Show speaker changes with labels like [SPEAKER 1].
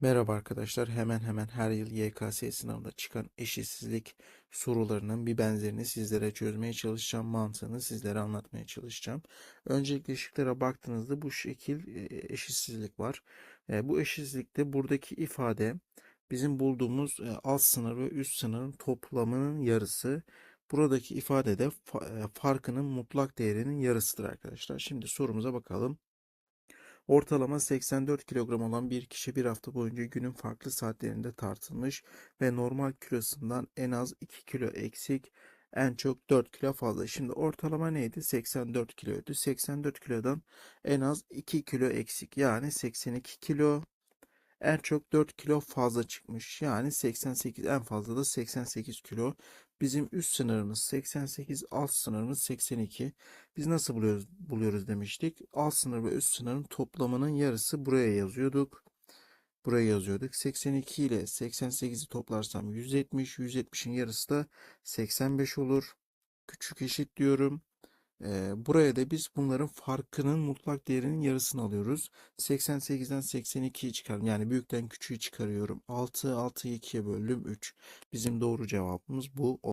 [SPEAKER 1] Merhaba arkadaşlar. Hemen hemen her yıl YKS sınavında çıkan eşitsizlik sorularının bir benzerini sizlere çözmeye çalışacağım. Mantığını sizlere anlatmaya çalışacağım. Öncelikle şıklara baktığınızda bu şekil e, eşitsizlik var. E, Bu eşitsizlikte buradaki ifade bizim bulduğumuz e, alt sınır ve üst sınırın toplamının yarısı. Buradaki ifade de fa- farkının mutlak değerinin yarısıdır arkadaşlar. Şimdi sorumuza bakalım. Ortalama 84 kilogram olan bir kişi bir hafta boyunca günün farklı saatlerinde tartılmış ve normal kilosundan en az 2 kilo eksik, en çok 4 kilo fazla. Şimdi ortalama neydi? 84 kiloydu. 84 kilodan en az 2 kilo eksik yani 82 kilo. En çok 4 kilo fazla çıkmış. Yani 88 en fazla da 88 kilo. Bizim üst sınırımız 88, alt sınırımız 82. Biz nasıl buluyoruz, buluyoruz demiştik. Alt sınır ve üst sınırın toplamının yarısı buraya yazıyorduk. Buraya yazıyorduk. 82 ile 88'i toplarsam 170. 170'in yarısı da 85 olur. Küçük eşit diyorum. Ee, buraya da biz bunların farkının mutlak değerinin yarısını alıyoruz. 88'den 82'yi çıkardım. Yani büyükten küçüğü çıkarıyorum. 6, 6'yı 2'ye böldüm 3. Bizim doğru cevabımız bu.